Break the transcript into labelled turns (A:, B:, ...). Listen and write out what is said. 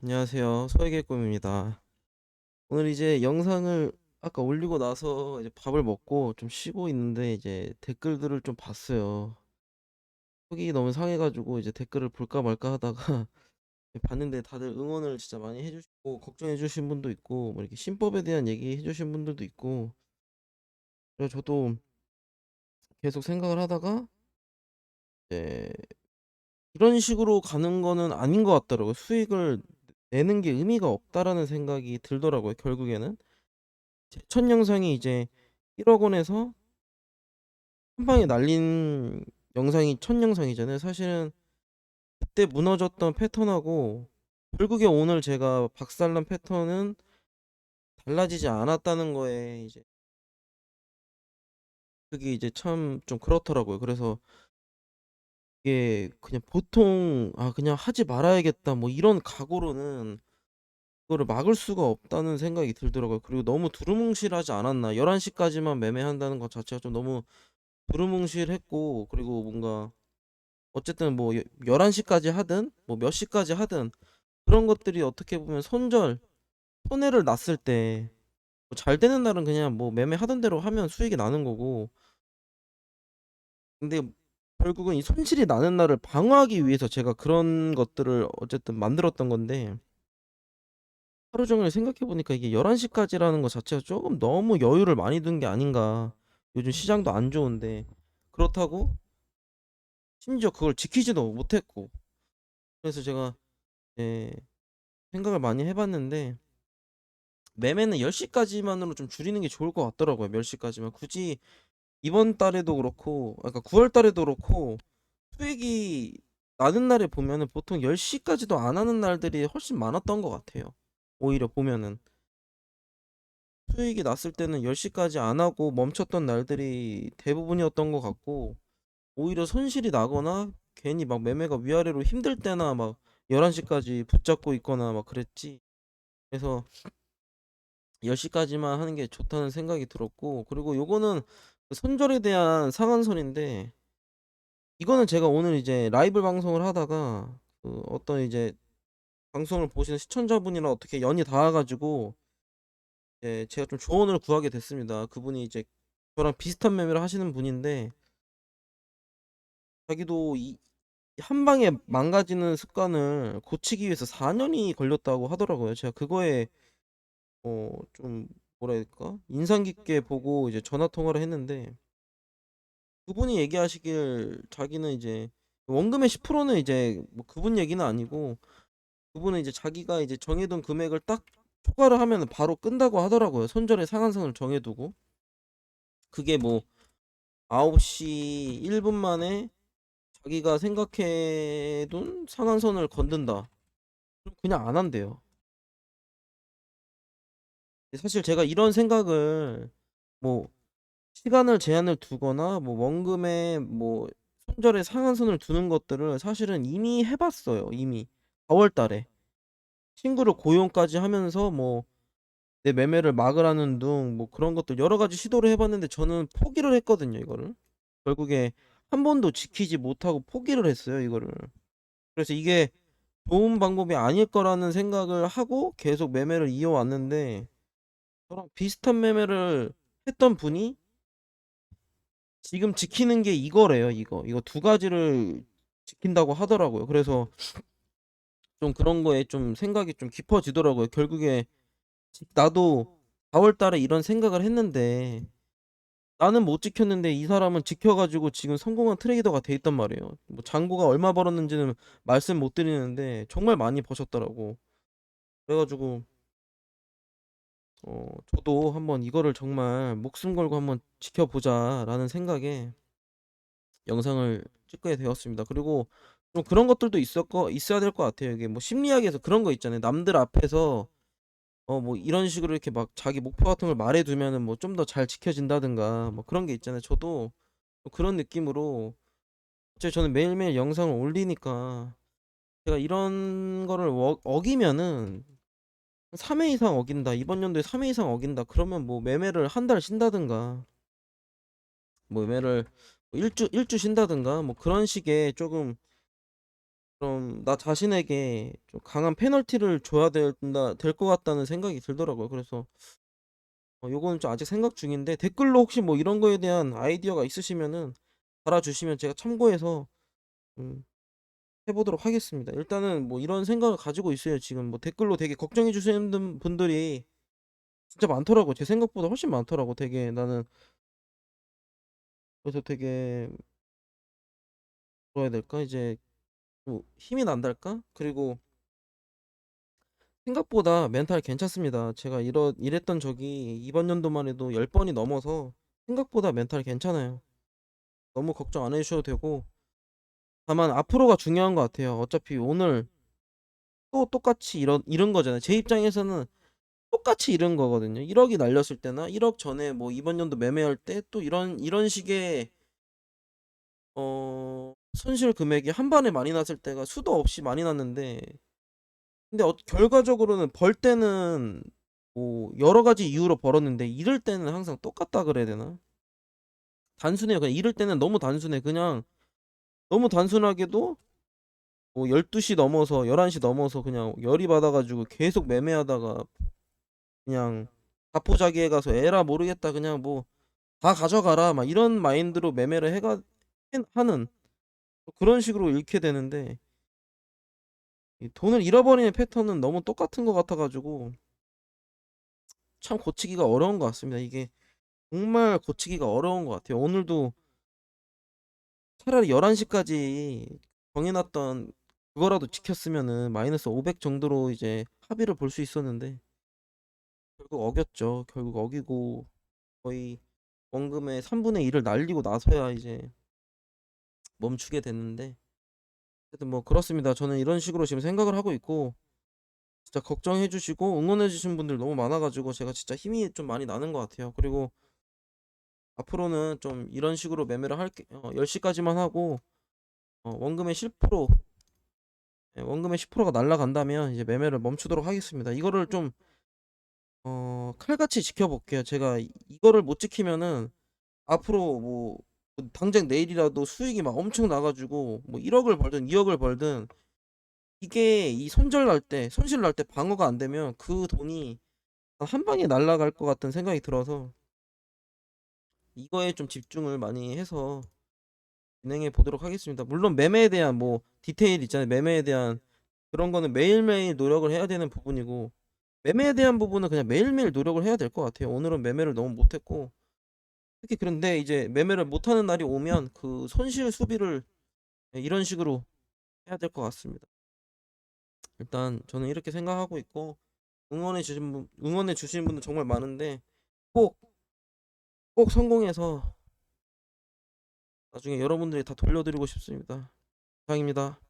A: 안녕하세요. 소액개꿈입니다. 오늘 이제 영상을 아까 올리고 나서 이제 밥을 먹고 좀 쉬고 있는데 이제 댓글들을 좀 봤어요. 속이 너무 상해가지고 이제 댓글을 볼까 말까 하다가 봤는데 다들 응원을 진짜 많이 해주시고 걱정해주신 분도 있고 뭐 이렇게 신법에 대한 얘기 해주신 분들도 있고 그래서 저도 계속 생각을 하다가 이제 이런 식으로 가는 거는 아닌 것 같더라고요. 수익을 내는 게 의미가 없다라는 생각이 들더라고요. 결국에는 제 첫 영상이 이제 1억 원에서 한 방에 날린 영상이 첫 영상이잖아요. 사실은 그때 무너졌던 패턴하고 결국에 오늘 제가 박살난 패턴은 달라지지 않았다는 거에 이제 그게 이제 참 좀 그렇더라고요. 그래서 이게 그냥 보통 '아 그냥 하지 말아야겠다.' 뭐 이런 각오로는 그거를 막을 수가 없다는 생각이 들더라고요. 그리고 너무 두루뭉실하지 않았나. 11 시까지만 매매한다는 것 자체가 좀 너무 두루뭉실했고 그리고 뭔가 어쨌든 뭐 여 11 시까지 하든 뭐 몇 시까지 하든 그런 것들이 어떻게 보면 손절 손해를 났을 때 뭐 잘 되는 날은 그냥 뭐 매매하던 대로 하면 수익이 나는 거고 근데 결국은 이 손실이 나는 날을 방어하기 위해서 제가 그런 것들을 어쨌든 만들었던 건데 하루 종일 생각해 보니까 이게 11 시까지라는 것 자체가 쪼금 너무 여유를 많이 둔 게 아닌가. 요즘 시장도 안 좋은데 그렇다고 심지어 그걸 지키지도 못했고 그래서 제가 예 생각을 많이 해 봤는데 매매는 10 시까지만으로 좀 줄이는 게 좋을 것 같더라고요. 10 시까지만. 굳이 이번 달에도 그렇고 아까 9월 달에도 그렇고 수익이 나는 날에 보면은 보통 10 시까지도 안 하는 날들이 훨씬 많았던 것 같아요. 오히려 보면은. 수익이 났을 때는 10 시까지 안 하고 멈췄던 날들이 대부분이었던 것 같고 오히려 손실이 나거나 괜히 막 매매가 위아래로 힘들 때나 막 11 시까지 붙잡고 있거나 막 그랬지. 그래서 10 시까지만 하는 게 좋다는 생각이 들었고 그리고 요거는 그 손절에 대한 상한선인데 이거는 제가 오늘 이제 라이브 방송을 하다가 그 어떤 이제 방송을 보시는 시청자분이랑 어떻게 연이 닿아 가지고 예 제가 좀 조언을 구하게 됐습니다. 그분이 이제 저랑 비슷한 매매를 하시는 분인데 자기도 이 한 방에 망가지는 습관을 고치기 위해서 4 년이 걸렸다고 하더라고요. 제가 그거에 어 좀 뭐라 해야 될까? 인상 깊게 보고 이제 전화 통화를 했는데 그분이 얘기하시길 자기는 이제 원금의 10%는 이제 뭐 그분 얘기는 아니고 그분은 이제 자기가 이제 정해 둔 금액을 딱 초과를 하면은 바로 끈다고 하더라고요. 손절의 상한선을 정해 두고. 그게 뭐 9시 1분 만에 자기가 생각해 둔 상한선을 건든다. 그냥 안 한대요. 사실 제가 이런 생각을 뭐 시간을 제한을 두거나 뭐 원금에 뭐 손절의 상한선을 두는 것들을 사실은 이미 해 봤어요, 이미. 4월 달에. 친구를 고용까지 하면서 뭐 내 매매를 막으라는 둥 뭐 그런 것들 여러 가지 시도를 해 봤는데 저는 포기를 했거든요, 이거를. 결국에 한 번도 지키지 못하고 포기를 했어요, 이거를. 그래서 이게 좋은 방법이 아닐 거라는 생각을 하고 계속 매매를 이어왔는데 저랑 비슷한 매매를 했던 분이 지금 지키는 게 이거래요, 이거. 이거 두 가지를 지킨다고 하더라고요. 그래서 좀 그런 거에 좀 생각이 좀 깊어지더라고요. 결국에 지 나도 4월 달에 이런 생각을 했는데 나는 못 지켰는데 이 사람은 지켜 가지고 지금 성공한 트레이더가 돼 있단 말이에요. 뭐 잔고가 얼마 벌었는지는 말씀 못 드리는데 정말 많이 버셨더라고. 그래 가지고 어 저도 한번 이거를 정말 '목숨 걸고 한번 지켜보자.'라는 생각에 영상을 찍게 되었습니다. 그리고 좀 그런 것들도 있었거 있어야 될 것 같아요. 이게 뭐 심리학에서 그런 거 있잖아요. 남들 앞에서 어 뭐 이런 식으로 이렇게 막 자기 목표 같은 걸 말해 두면은 뭐 좀 더 잘 지켜진다든가 뭐 그런 게 있잖아요. 저도 뭐 그런 느낌으로 어차피 저는 매일매일 영상을 올리니까 제가 이런 거를 어 어기면은 3회 이상 어긴다. 이번 연도에 3회 이상 어긴다. 그러면 뭐 매매를 한 달 쉰다든가 뭐 매매를 뭐일주일주 쉰다든가 뭐 그런 식의 쪼금 그럼 나 자신에게 좀 강한 페널티를 줘야 된다 될 것 같다는 생각이 들더라고요. 그래서 어 요거는 좀 아직 생각 중인데 댓글로 혹시 뭐 이런 거에 대한 아이디어가 있으시면은 달아주시면 제가 참고해서 음 해 보도록 하겠습니다. 일단은 뭐 이런 생각을 가지고 있어요. 지금 뭐 댓글로 되게 걱정해 주시는 분 분들이 진짜 많더라고요. 제 생각보다 훨씬 많더라고 되게 나는 그래서 되게 뭐라 해야 될까? 이제 뭐 힘이 난달까? 그리고 생각보다 멘탈 괜찮습니다. 제가 이러 이랬던 적이 이번 연도만 해도 10 번이 넘어서 생각보다 멘탈 괜찮아요. 너무 걱정 안 해 주셔도 되고 다만 앞으로가 중요한 것 같아요. 어차피 오늘 또 똑같이 이런 잃은 거잖아요. 제 입장에서는 똑같이 잃은 거거든요. 1 억이 날렸을 때나 1억 전에 뭐 이번 연도 매매할 때 또 이런 이런 식의 어 손실 금액이 한 번에 많이 났을 때가 수도 없이 많이 났는데 근데 어 결과적으로는 벌 때는 뭐 여러 가지 이유로 벌었는데 잃을 때는 항상 똑같다 그래야 되나? 단순해요. 그냥 잃을 때는 너무 단순해. 그냥 너무 단순하게도 뭐 12시 넘어서 11시 넘어서 그냥 열이 받아 가지고 계속 매매하다가 그냥 자포자기해 가서 '에라 모르겠다. 그냥 뭐 다 가져가라.' 막 이런 마인드로 매매를 해가 해 하는 그런 식으로 잃게 되는데 이 돈을 잃어버리는 패턴은 너무 똑같은 것 같아 가지고 참 고치기가 어려운 것 같습니다. 이게 정말 고치기가 어려운 것 같아요. 오늘도 차라리 11 시까지 정해 놨던 그거라도 지켰으면은 마이너스 500 정도로 이제 합의를 볼 수 있었는데 결국 어겼죠. 결국 어기고 거의 원금의 3분의 1을 날리고 나서야 이제 멈추게 됐는데 하여튼 뭐 그렇습니다. 저는 이런 식으로 지금 생각을 하고 있고 진짜 걱정해 주시고 응원해 주신 분들 너무 많아 가지고 제가 진짜 힘이 좀 많이 나는 것 같아요. 그리고 앞으로는 좀 이런 식으로 매매를 할게 어 10 시까지만 하고 어 원금의 10%예 원금의 10%가 날아간다면 이제 매매를 멈추도록 하겠습니다. 이거를 좀 어 칼같이 지켜볼게요. 제가 이 이거를 못 지키면은 앞으로 뭐뭐 당장 내일이라도 수익이 막 엄청 나 가지고 뭐 1 억을 벌든 2 억을 벌든 이게 이 손절 날 때 손실 날 때 방어가 안 되면 그 돈이 한 방에 날아갈 것 같은 생각이 들어서 이거에 좀 집중을 많이 해서 진행해 보도록 하겠습니다. 물론 매매에 대한 뭐 디테일 있잖아요. 매매에 대한 그런 거는 매일매일 노력을 해야 되는 부분이고 매매에 대한 부분은 그냥 매일매일 노력을 해야 될 것 같아요. 오늘은 매매를 너무 못했고 특히 그런데 이제 매매를 못하는 날이 오면 그 손실 수비를 예 이런 식으로 해야 될 것 같습니다. 일단 저는 이렇게 생각하고 있고 응원해 주신 분 응원해 주시는 분들 정말 많은데 꼭, 꼭 성공해서 나중에 여러분들이 다 돌려드리고 싶습니다. 이상입니다.